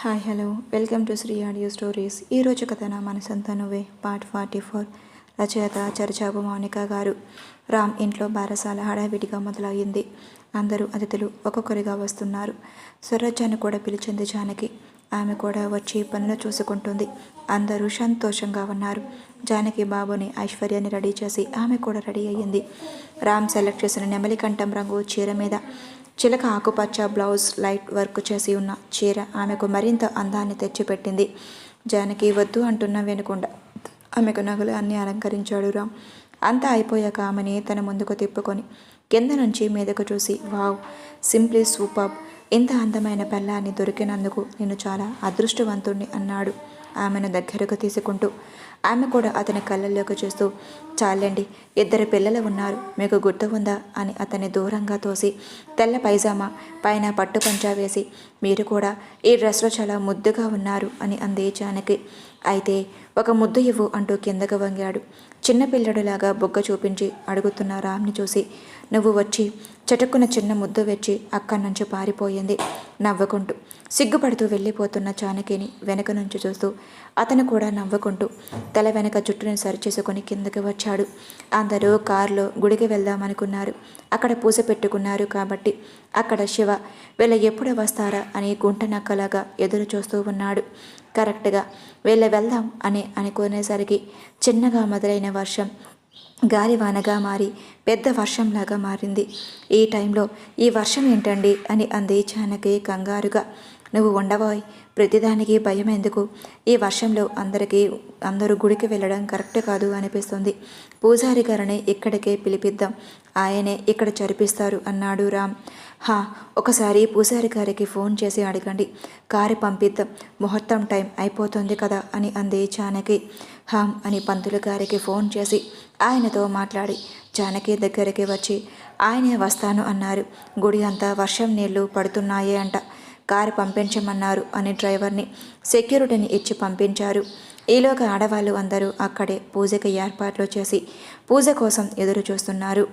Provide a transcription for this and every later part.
Hi hello. Welcome to Sri audio stories. ఈరోజు కథ నా మనసంతా నువ్వే పార్ట్ ఫార్టీ ఫోర్. రచయిత చర్చాబు మౌనిక గారు. రామ్ ఇంట్లో బారసాల హడావిడిగా మొదలయ్యింది. అందరూ అతిథులు ఒక్కొక్కరిగా వస్తున్నారు. స్వరాజ్యాన్ని కూడా పిలిచింది జానకి. ఆమె కూడా వచ్చి పనులు చూసుకుంటుంది. అందరూ సంతోషంగా ఉన్నారు. జానకి బాబుని ఐశ్వర్యాన్ని రెడీ చేసి ఆమె కూడా రెడీ అయ్యింది. రామ్ సెలెక్ట్ చేసిన నెమలికంఠం రంగు చీర మీద చిలక ఆకుపచ్చ బ్లౌజ్ లైట్ వర్క్ చేసి ఉన్న చీర ఆమెకు మరింత అందాన్ని తెచ్చిపెట్టింది. జానకి వద్దు అంటున్న వెనుకుండా. ఆమెకు నగలు అన్నీ అలంకరించాడు రామ్. అంతా అయిపోయాక ఆమెని తన ముందుకు తిప్పుకొని కింద నుంచి మీదకు చూసి వావ్ సింప్లీ సూపర్. ఇంత అందమైన పెళ్ళాన్ని దొరికినందుకు నేను చాలా అదృష్టవంతుణ్ణి అన్నాడు ఆమెను దగ్గరకు తీసుకుంటూ. ఆమె కూడా అతని కళ్ళల్లోకి చూస్తూ చాలండి ఇద్దరు పిల్లలు ఉన్నారు మీకు గుర్తు ఉందా? అని అతన్ని దూరంగా తోసి తెల్ల పైజామా పైన పట్టు పంచా వేసి మీరు కూడా ఈ డ్రెస్లో చాలా ముద్దుగా ఉన్నారు అని అంది జానకి. అయితే ఒక ముద్దు ఇవ్వు అంటూ కిందకు వంగాడు. చిన్నపిల్లడిలాగా బొగ్గ చూపించి అడుగుతున్న రామ్ని చూసి నువ్వు వచ్చి చటుక్కున చిన్న ముద్దు వెచ్చి అక్కడి నుంచి పారిపోయింది. నవ్వుకుంటూ సిగ్గుపడుతూ వెళ్ళిపోతున్న చానకిని వెనక నుంచి చూస్తూ అతను కూడా నవ్వుకుంటూ తల వెనక జుట్టుని సరిచేసుకొని కిందకి వచ్చాడు. అందరూ కారులో గుడికి వెళ్దామనుకున్నారు. అక్కడ పూజ పెట్టుకున్నారు కాబట్టి అక్కడ శివ వీళ్ళ ఎప్పుడు వస్తారా? అని గుంట నక్కలాగా ఎదురు చూస్తూ ఉన్నాడు. కరెక్ట్గా వీళ్ళ వెళ్దాం అని అనుకునేసరికి చిన్నగా మొదలైన వర్షం గాలివానగా మారి పెద్ద వర్షంలాగా మారింది. ఈ టైంలో ఈ వర్షం ఏంటండి? అని అంది చానకి కంగారుగా. నువ్వు ఉండబోయ్ ప్రతిదానికి భయం ఎందుకు? ఈ వర్షంలో అందరికీ అందరూ గుడికి వెళ్ళడం కరెక్ట్ కాదు అనిపిస్తుంది. పూజారి గారిని ఇక్కడికే పిలిపిద్దాం. ఆయనే ఇక్కడ చరిపిస్తారు అన్నాడు రామ్. హా ఒకసారి పూజారి గారికి ఫోన్ చేసి అడగండి. కారు పంపిద్దాం. ముహూర్తం టైం అయిపోతుంది కదా అని అంది జానకి హామ్ అని పంతులు గారికి ఫోన్ చేసి ఆయనతో మాట్లాడి జానకి దగ్గరికి వచ్చి ఆయనే వస్తాను అన్నారు. గుడి అంతా వర్షం నీళ్ళు పడుతున్నాయే అంట. కారు పంపించమన్నారు అని డ్రైవర్ని సెక్యూరిటీని ఇచ్చి పంపించారు. ఈలోగా ఆడవాళ్ళు అందరూ అక్కడే పూజకి ఏర్పాట్లు చేసి పూజ కోసం ఎదురు చూస్తున్నారు.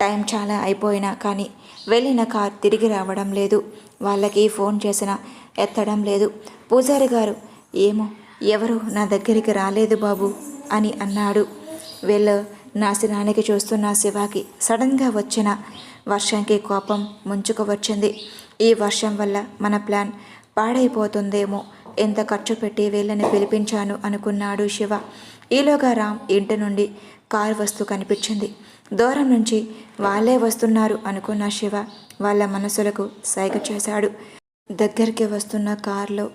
టైం చాలా అయిపోయినా కానీ వెళ్ళిన కార్ తిరిగి రావడం లేదు. వాళ్ళకి ఫోన్ చేసినా ఎత్తడం లేదు. పూజారి గారు ఏమో ఎవరు నా దగ్గరికి రాలేదు బాబు అని అన్నాడు. వీళ్ళు. నాశనానికి చూస్తున్న శివాకి సడన్గా వచ్చిన వర్షంకి కోపం ముంచుకు వచ్చింది. ఈ వర్షం వల్ల మన ప్లాన్ పాడైపోతుందేమో. ఎంత ఖర్చు పెట్టి వీళ్ళని పిలిపించాను అనుకున్నాడు శివ. ఈలోగా రామ్ ఇంటి నుండి కారు వస్తూ కనిపించింది. దూరం నుంచి వాళ్ళే వస్తున్నారు అనుకున్న శివ వాళ్ళ మనసులకు సైగ చేశాడు. దగ్గరికి వస్తున్న కారులో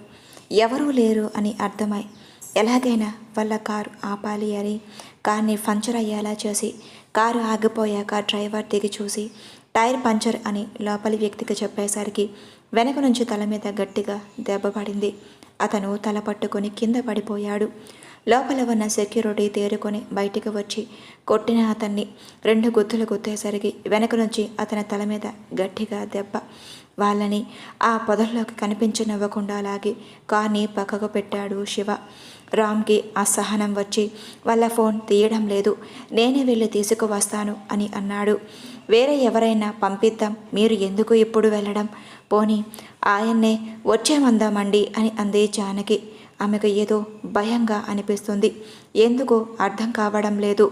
ఎవరూ లేరు అని అర్థమై ఎలాగైనా వాళ్ళ కారు ఆపాలి అని కార్ని పంచర్ అయ్యేలా చేసి కారు ఆగిపోయాక డ్రైవర్ దిగి చూసి టైర్ పంచర్ అని లోపలి వ్యక్తికి చెప్పేసరికి వెనక నుంచి తల మీద గట్టిగా దెబ్బ పడింది. అతను తల పట్టుకొని కింద పడిపోయాడు. లోపల ఉన్న సెక్యూరిటీ తేరుకొని బయటికి వచ్చి కొట్టిన అతన్ని రెండు గుత్తులు గుత్తేసరికి వెనక నుంచి అతని తల మీద గట్టిగా దెబ్బ. వాళ్ళని ఆ పొదల్లోకి కనిపించనివ్వకుండా లాగి కార్ని పక్కకు పెట్టాడు శివ. రామ్కి అసహనం వచ్చి వాళ్ళ ఫోన్ తీయడం లేదు నేనే వెళ్ళి తీసుకువస్తాను అని అన్నాడు. వేరే ఎవరైనా పంపిద్దాం మీరు ఎందుకు ఇప్పుడు వెళ్ళడం? పోనీ ఆయన్నే వచ్చేమందామండి అని అంది జానకి. ఆమెకు ఏదో భయంగా అనిపిస్తుంది. ఎందుకు అర్థం కావడం లేదు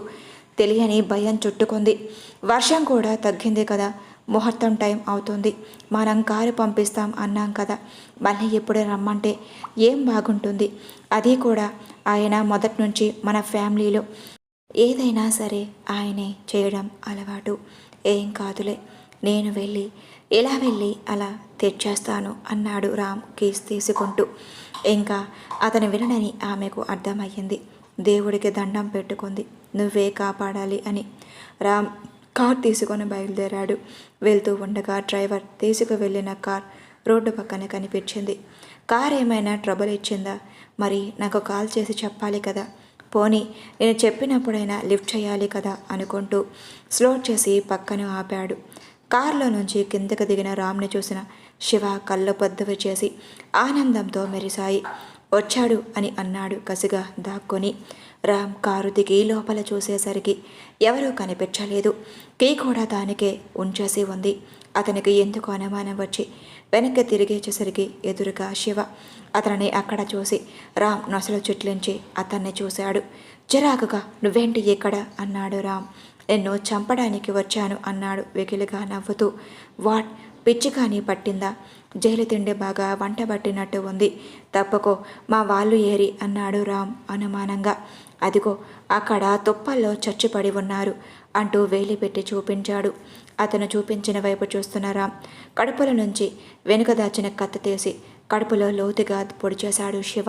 తెలియని భయం చుట్టుకుంది. వర్షం కూడా తగ్గింది కదా ముహూర్తం టైం అవుతుంది. మనం కారు పంపిస్తాం అన్నాం కదా. మళ్ళీ ఎప్పుడు రమ్మంటే ఏం బాగుంటుంది? అది కూడా ఆయన మొదటి నుంచి మన ఫ్యామిలీలో. ఏదైనా సరే ఆయనే చేయడం అలవాటు. ఏం కాదులే. నేను వెళ్ళి ఎలా వెళ్ళి అలా తెచ్చేస్తాను అన్నాడు రామ్ కేసు తీసుకుంటూ. ఇంకా అతను వినడని ఆమెకు అర్థమయ్యింది. దేవుడికి దండం పెట్టుకుంది. నువ్వే కాపాడాలి అని. రామ్ కార్ తీసుకొని బయలుదేరాడు. వెళ్తూ ఉండగా డ్రైవర్ తీసుకు వెళ్ళిన కార్ రోడ్డు పక్కన కనిపించింది. కార్ ఏమైనా ట్రబుల్ ఇచ్చిందా? మరి నాకు కాల్ చేసి చెప్పాలి కదా. పోనీ నేను చెప్పినప్పుడైనా లిఫ్ట్ చేయాలి కదా అనుకుంటూ స్లో చేసి పక్కన ఆపాడు. కారులో నుంచి కిందకు దిగిన రామ్ని చూసిన శివ కళ్ళు పొద్దువ చేసి ఆనందంతో మెరిశాయి. వచ్చాడు అని అన్నాడు కసిగా దాక్కొని. రామ్ కారు దిగి లోపల చూసేసరికి ఎవరూ కనిపించలేదు. కీ కూడా దానికే ఉంచేసి ఉంది. అతనికి ఎందుకు అనుమానం వచ్చి వెనక్కి తిరిగేచేసరికి ఎదురుగా శివ. అతనిని అక్కడ చూసి రామ్ నొసలు చుట్లించి అతన్ని చూశాడు. చిరాకుగా నువ్వేంటి ఇక్కడ? అన్నాడు రామ్. నిన్ను చంపడానికి వచ్చాను అన్నాడు వెకిలిగా నవ్వుతూ. వాట్? పిచ్చి కానీ పట్టిందా? జైలు తిండి బాగా వంట పట్టినట్టు ఉంది. తప్పకో మా వాళ్ళు ఏరి అన్నాడు రామ్ అనుమానంగా. అదిగో అక్కడ తుప్పల్లో చచ్చిపడి ఉన్నారు అంటూ వేలి పెట్టి చూపించాడు. అతను చూపించిన వైపు చూస్తున్న రామ్ కడుపుల నుంచి వెనుక దాచిన కత్తి తీసి కడుపులో లోతుగా పొడిచేశాడు శివ.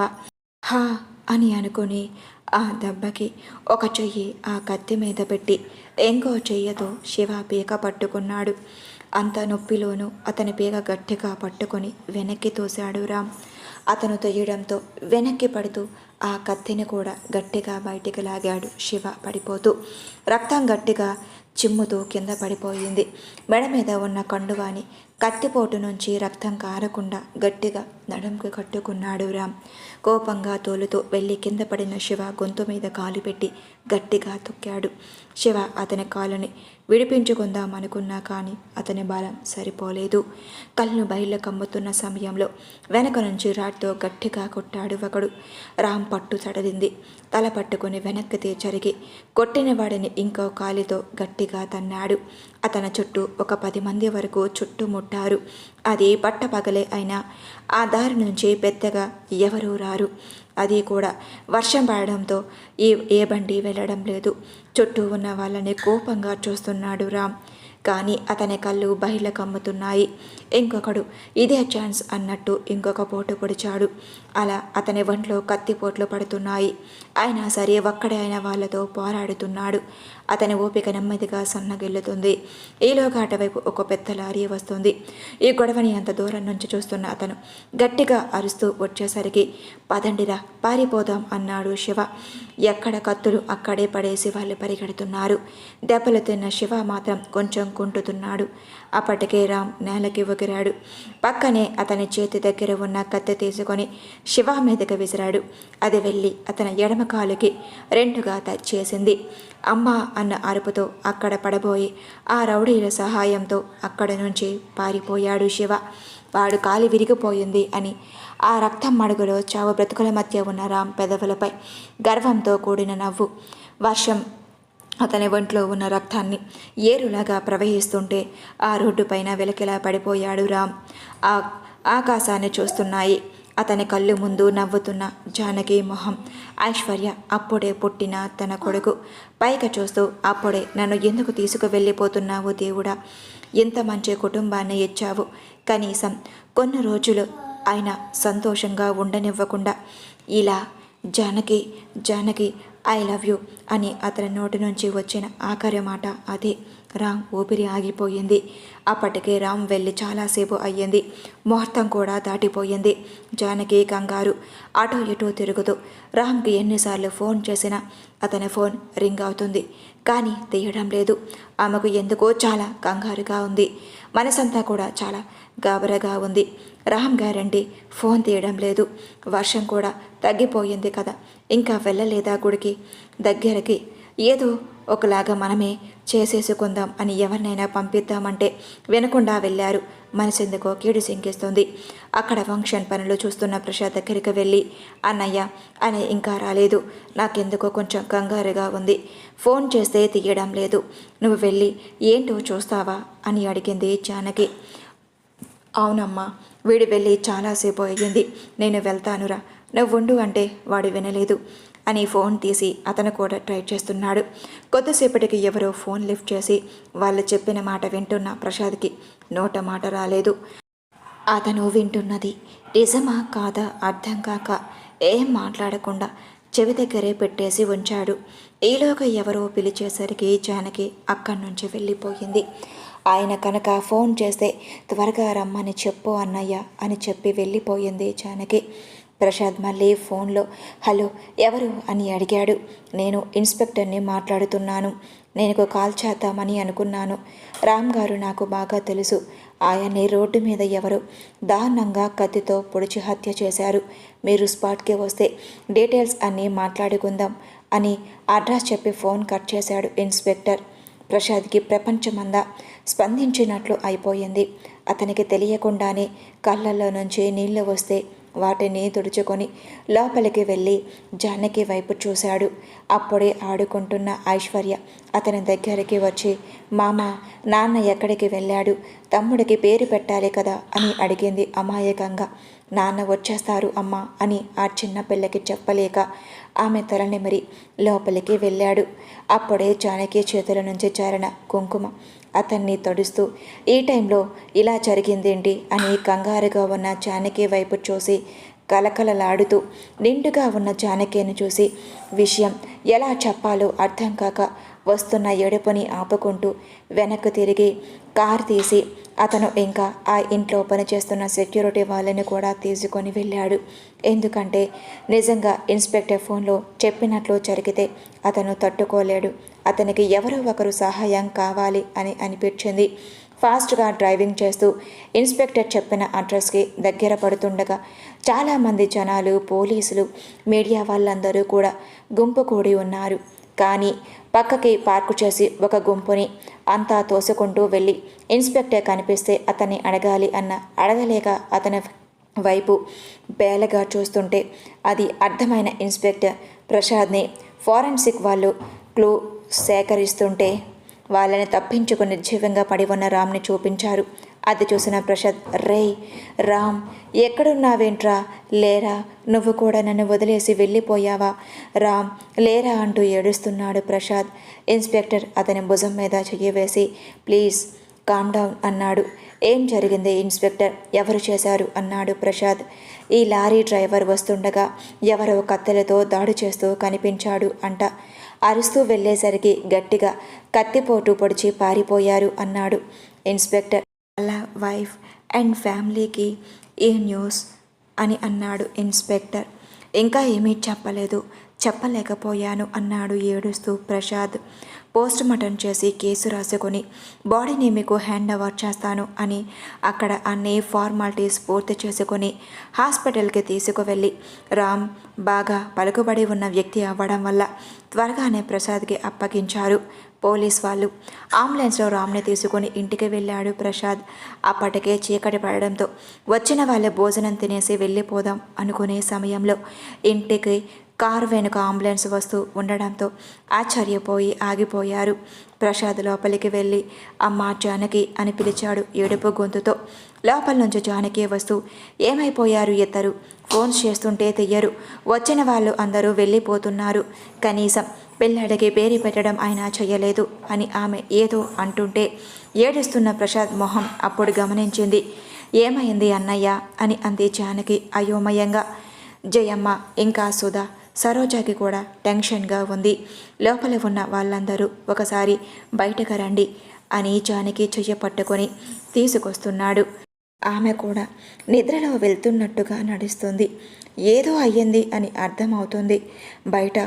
హా! అని అనుకుని ఆ దెబ్బకి ఒక చెయ్యి ఆ కత్తి మీద పెట్టి ఇంకో చెయ్యతో శివ పీక పట్టుకున్నాడు. అంత నొప్పిలోనూ అతని పీక గట్టిగా పట్టుకొని వెనక్కి తోశాడు రామ్. అతను తొయ్యడంతో వెనక్కి పడుతూ ఆ కత్తిని కూడా గట్టిగా బయటికి లాగాడు శివ పడిపోతూ. రక్తం గట్టిగా చిమ్ముతూ కింద పడిపోయింది. మెడ మీద ఉన్న కండువాని కత్తిపోటు నుంచి రక్తం కారకుండా గట్టిగా నడుంకు కట్టుకున్నాడు రామ్. కోపంగా తోలుతూ వెళ్ళి కింద పడిన శివ గొంతు మీద కాలు పెట్టి గట్టిగా తొక్కాడు. శివ అతని కాలుని విడిపించుకుందాం అనుకున్నా కానీ అతని బలం సరిపోలేదు. కళ్ళను బయళ్ళ కమ్ముతున్న సమయంలో వెనక నుంచి రాడ్తో గట్టిగా కొట్టాడు ఒకడు. రామ్ పట్టు సడలింది తల పట్టుకుని వెనక్కి జరిగి కొట్టిన వాడిని ఇంకో కాలితో గట్టిగా తన్నాడు. అతని చుట్టూ ఒక పది మంది వరకు చుట్టుముట్టారు. అది పట్టపగలే అయినా ఆ దారి నుంచి పెద్దగా ఎవరూ రారు. అది కూడా వర్షం పడడంతో ఏ ఏ బండి వెళ్ళడం లేదు. చుట్టూ ఉన్న వాళ్ళని కోపంగా చూస్తున్నాడు రామ్. కానీ అతని కళ్ళు బహిల కమ్ముతున్నాయి. ఇంకొకడు ఇదే ఛాన్స్ అన్నట్టు ఇంకొక పోటు పొడిచాడు. అలా అతని ఒంట్లో కత్తిపోట్లు పడుతున్నాయి. అయినా సరే ఒక్కడే అయిన వాళ్ళతో పోరాడుతున్నాడు. అతని ఓపిక నెమ్మదిగా సన్నగిల్లుతుంది. ఈలోగా అటువైపు ఒక పెద్ద లారీ వస్తుంది. ఈ గొడవని అంత దూరం నుంచి చూస్తున్న అతను గట్టిగా అరుస్తూ వచ్చేసరికి పదండిరా పారిపోదాం అన్నాడు శివ. ఎక్కడ కత్తులు అక్కడే పడేసి వాళ్ళు పరిగెడుతున్నారు. దెబ్బలు తిన్న శివ మాత్రం కొంచెం కుంటుతున్నాడు. అప్పటికే రామ్ నేలకి ఉగిరాడు. పక్కనే అతని చేతి దగ్గర ఉన్న కత్తి తీసుకొని శివ మీదకి విసిరాడు. అది వెళ్ళి అతని ఎడమ కాలుకి రెండుగా చేసింది అమ్మ అన్న అరుపుతో అక్కడ పడబోయి ఆ రౌడీల సహాయంతో అక్కడ నుంచి పారిపోయాడు శివ. వాడు కాలి విరిగిపోయింది అని ఆ రక్తం మడుగులో చావు బ్రతుకుల మధ్య ఉన్న రామ్ పెదవులపై గర్వంతో కూడిన నవ్వు వర్షం అతని ఒంట్లో ఉన్న రక్తాన్ని ఏరులాగా ప్రవహిస్తుంటే ఆ రోడ్డు పైన వెలకిలా పడిపోయాడు రామ్. ఆ ఆకాశాన్ని చూస్తున్నాయి. అతని కళ్ళు ముందు నవ్వుతున్న జానకి మొహం. ఐశ్వర్య అప్పుడే పుట్టిన తన కొడుకు. పైక చూస్తూ అప్పుడే నన్ను ఎందుకు తీసుకువెళ్ళిపోతున్నావు దేవుడా? ఎంత మంచి కుటుంబాన్ని ఇచ్చావు. కనీసం కొన్ని రోజులు ఆయన సంతోషంగా ఉండనివ్వకుండా. ఇలా Janaki Janaki I love you అని అతని నోటి నుంచి వచ్చిన ఆఖరి మాట అదే. రామ్ ఊపిరి ఆగిపోయింది. అప్పటికే రామ్ వెళ్ళి చాలాసేపు అయ్యింది. ముహూర్తం కూడా దాటిపోయింది. జానకి కంగారు. అటో ఇటో తిరుగుతూ రామ్కి ఎన్నిసార్లు ఫోన్ చేసినా అతని ఫోన్ రింగ్ అవుతుంది. కానీ తీయడం లేదు. ఆమెకు ఎందుకో చాలా కంగారుగా ఉంది. మనసంతా కూడా చాలా గాబరగా ఉంది. రామ్ గారండి ఫోన్ తీయడం లేదు. వర్షం కూడా తగ్గిపోయింది కదా. ఇంకా వెళ్ళలేదా గుడికి? దగ్గరకి. ఏదో ఒకలాగా మనమే చేసేసుకుందాం అని ఎవరినైనా పంపిద్దామంటే వినకుండా వెళ్ళారు. మనసెందుకో కీడు శంకిస్తుంది. అక్కడ ఫంక్షన్ పనులు చూస్తున్న ప్రసాద్ దగ్గరికి వెళ్ళి అన్నయ్య అని ఇంకా రాలేదు. నాకెందుకో కొంచెం కంగారుగా ఉంది. ఫోన్ చేస్తే తీయడం లేదు. నువ్వు వెళ్ళి ఏంటో చూస్తావా? అని అడిగింది జానకి. అవునమ్మా వీడు వెళ్ళి చాలాసేపు అయ్యింది. నేను వెళ్తానురా. నువ్వు ఉండు అంటే వాడు వినలేదు. అని ఫోన్ తీసి అతను కూడా ట్రై చేస్తున్నాడు. కొద్దిసేపటికి ఎవరో ఫోన్ లిఫ్ట్ చేసి వాళ్ళు చెప్పిన మాట వింటున్న ప్రసాద్కి నోట మాట రాలేదు. అతను వింటున్నది నిజమా కాదా అర్థం కాక ఏం మాట్లాడకుండా చెవి దగ్గరే పెట్టేసి ఉంచాడు. ఈలోగా ఎవరో పిలిచేసరికి జానకి అక్కడి నుంచి వెళ్ళిపోయింది. ఆయన కనుక ఫోన్ చేస్తే త్వరగా రమ్మని చెప్పు అన్నయ్య అని చెప్పి వెళ్ళిపోయింది జానకి. ప్రసాద్ మళ్ళీ ఫోన్లో హలో ఎవరు? అని అడిగాడు. నేను ఇన్స్పెక్టర్ని మాట్లాడుతున్నాను. నేను కాల్ చేద్దామని అనుకున్నాను. రామ్ గారు నాకు బాగా తెలుసు. ఆయన్ని రోడ్డు మీద ఎవరు దారుణంగా కత్తితో పొడిచి హత్య చేశారు. మీరు స్పాట్కి వస్తే డీటెయిల్స్ అన్నీ మాట్లాడుకుందాం అని అడ్రస్ చెప్పి ఫోన్ కట్ చేశాడు ఇన్స్పెక్టర్. ప్రసాద్కి ప్రపంచమందా స్పందించినట్లు అయిపోయింది. అతనికి తెలియకుండానే కళ్ళల్లో నుంచి నీళ్ళు వస్తే వాటిని తుడుచుకొని లోపలికి వెళ్ళి జానకి వైపు చూశాడు. అప్పుడే ఆడుకుంటున్న ఐశ్వర్య అతని దగ్గరికి వచ్చి మామ నాన్న ఎక్కడికి వెళ్ళాడు? తమ్ముడికి పేరు పెట్టాలి కదా? అని అడిగింది అమాయకంగా. నాన్న వచ్చేస్తారు అమ్మా అని ఆ చిన్న పిల్లకి చెప్పలేక ఆమె తలనిమిరి లోపలికి వెళ్ళాడు. అప్పుడే జానకి చేతుల నుంచి చేరిన కుంకుమ అతన్ని తడుస్తూ ఈ టైంలో ఇలా జరిగిందేంటి? అని కంగారుగా ఉన్న జానకి వైపు చూసి కలకలలాడుతూ నిండుగా ఉన్న జానకిని చూసి విషయం ఎలా చెప్పాలో అర్థం కాక వస్తున్న ఎడపని ఆపుకుంటూ వెనక్కు తిరిగి కార్ తీసి అతను ఇంకా ఆ ఇంట్లో పనిచేస్తున్న సెక్యూరిటీ వాళ్ళని కూడా తీసుకొని వెళ్ళాడు. ఎందుకంటే నిజంగా ఇన్స్పెక్టర్ ఫోన్లో చెప్పినట్లు జరిగితే అతను తట్టుకోలేడు. అతనికి ఎవరో ఒకరు సహాయం కావాలి అని అనిపించింది. ఫాస్ట్గా డ్రైవింగ్ చేస్తూ ఇన్స్పెక్టర్ చెప్పిన అడ్రస్కి దగ్గర పడుతుండగా చాలామంది జనాలు పోలీసులు మీడియా వాళ్ళందరూ కూడా గుంపు కూడి ఉన్నారు. కానీ పక్కకి పార్కు చేసి ఒక గుంపుని అంతా తోసుకుంటూ వెళ్ళి ఇన్స్పెక్టర్ కనిపిస్తే అతన్ని అడగాలి అన్న అడగలేక అతని వైపు బేలగా చూస్తుంటే అది అర్థమైన ఇన్స్పెక్టర్ ప్రసాద్ని ఫారెన్సిక్ వాళ్ళు క్లూ సేకరిస్తుంటే వాళ్ళని తప్పించుకు నిర్జీవంగా పడి ఉన్న రామ్ని చూపించారు. అది చూసిన ప్రసాద్ రే రామ్ ఎక్కడున్నావేంట్రా? లేరా? నువ్వు కూడా నన్ను వదిలేసి వెళ్ళిపోయావా? రామ్ లేరా? అంటూ ఏడుస్తున్నాడు ప్రసాద్. ఇన్స్పెక్టర్ అతని భుజం మీద చెయ్యి వేసి ప్లీజ్ కామ్ డౌన్ అన్నాడు. ఏం జరిగింది ఇన్స్పెక్టర్? ఎవరు చేశారు? అన్నాడు ప్రసాద్. ఈ లారీ డ్రైవర్ వస్తుండగా ఎవరో కత్తెలతో దాడి చేస్తూ కనిపించాడు అంట. అరుస్తూ వెళ్ళేసరికి గట్టిగా కత్తిపోటు పొడిచి పారిపోయారు అన్నాడు ఇన్స్పెక్టర్. వాళ్ళ వైఫ్ అండ్ ఫ్యామిలీకి ఈ న్యూస్ అని అన్నాడు ఇన్స్పెక్టర్. ఇంకా ఏమీ చెప్పలేదు. చెప్పలేకపోయాను అన్నాడు ఏడుస్తూ ప్రసాద్. పోస్ట్ మార్టం చేసి కేసు రాసుకొని బాడీని మీకు హ్యాండ్ ఓవర్ చేస్తాను అని అక్కడ అన్ని ఫార్మాలిటీస్ పూర్తి చేసుకొని హాస్పిటల్కి తీసుకువెళ్ళి రామ్ బాగా పలుకుబడి ఉన్న వ్యక్తి అవ్వడం వల్ల త్వరగానే ప్రసాద్కి అప్పగించారు పోలీస్ వాళ్ళు. అంబులెన్స్లో రామ్ని తీసుకొని ఇంటికి వెళ్ళాడు ప్రసాద్. అప్పటికే చీకటి పడడంతో వచ్చిన వాళ్ళ భోజనం తినేసి వెళ్ళిపోదాం అనుకునే సమయంలో ఇంటికి కారు వెనుక అంబులెన్స్ వస్తూ ఉండడంతో ఆశ్చర్యపోయి ఆగిపోయారు. ప్రసాద్ లోపలికి వెళ్ళి అమ్మ జానకి అని పిలిచాడు ఏడుపు గొంతుతో. లోపల నుంచి జానకి వస్తూ ఏమైపోయారు ఇద్దరు? ఫోన్స్ చేస్తుంటే తెయ్యరు. వచ్చిన వాళ్ళు అందరూ వెళ్ళిపోతున్నారు. కనీసం పిల్లడికి పేరు పెట్టడం అయినా చేయలేదు అని ఆమె ఏదో అంటుంటే ఏడుస్తున్న ప్రసాద్ మొహం అప్పుడు గమనించింది. ఏమైంది అన్నయ్య? అని అంది జానకి అయోమయంగా. జయమ్మ ఇంకా సుధా సరోజాకి కూడా టెన్షన్గా ఉంది. లోపల ఉన్న వాళ్ళందరూ ఒకసారి బయటకు రండి అని జానకి చెయ్య పట్టుకొని తీసుకొస్తున్నాడు. ఆమె కూడా నిద్రలో వెళ్తున్నట్టుగా నడుస్తుంది. ఏదో అయ్యింది అని అర్థమవుతుంది. బయట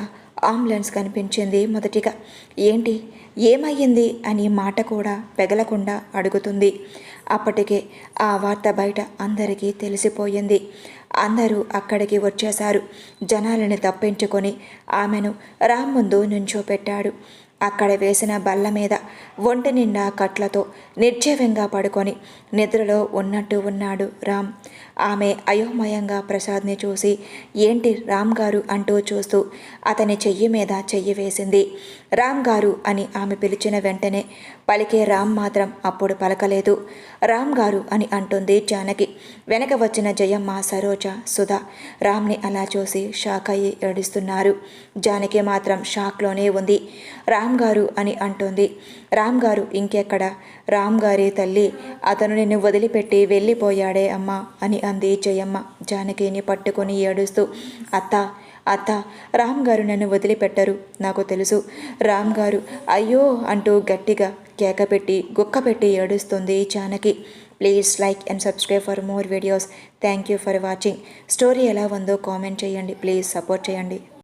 అంబులెన్స్ కనిపించింది మొదటిగా. ఏంటి? ఏమయ్యింది? అని మాట కూడా పెగలకుండా అడుగుతుంది. అప్పటికే ఆ వార్త బయట అందరికీ తెలిసిపోయింది. అందరూ అక్కడికి వచ్చేశారు. జనాలని తప్పించుకొని ఆమెను రామ్ ముందు నుంచోపెట్టాడు. అక్కడ వేసిన బల్ల మీద ఒంటి నిండా కట్లతో నిర్జీవంగా పడుకొని నిద్రలో ఉన్నట్టు ఉన్నాడు రామ్ ఆమె అయోమయంగా ప్రసాద్ని చూసి ఏంటి రామ్ గారు? అంటూ చూస్తూ అతని చెయ్యి మీద చెయ్యి వేసింది. రామ్ గారు అని ఆమె పిలిచిన వెంటనే పలికే రామ్ మాత్రం అప్పుడు పలకలేదు. రామ్ గారు అని అంటుంది జానకి. వెనక వచ్చిన జయమ్మ సరోజ సుధా. రామ్ని అలా చూసి షాక్ అయ్యి ఏడుస్తున్నారు. జానకి మాత్రం షాక్లోనే ఉంది. రామ్ గారు అని అంటుంది. రామ్ గారు ఇంకెక్కడ? రామ్ గారి తల్లి అతను నిన్ను వదిలిపెట్టి వెళ్ళిపోయాడే అమ్మా అని అంది జయమ్మ. జానకిని పట్టుకొని ఏడుస్తూ అత్త అత్త రామ్ గారు నన్ను వదిలిపెట్టరు నాకు తెలుసు. రామ్ గారు అయ్యో అంటూ గట్టిగా కేక పెట్టి గుక్క పెట్టి ఏడుస్తుంది Janaki please like and subscribe for more videos. Thank you for watching. Story ఎలా ఉందో కామెంట్ చేయండి. ప్లీజ్ సపోర్ట్ చేయండి.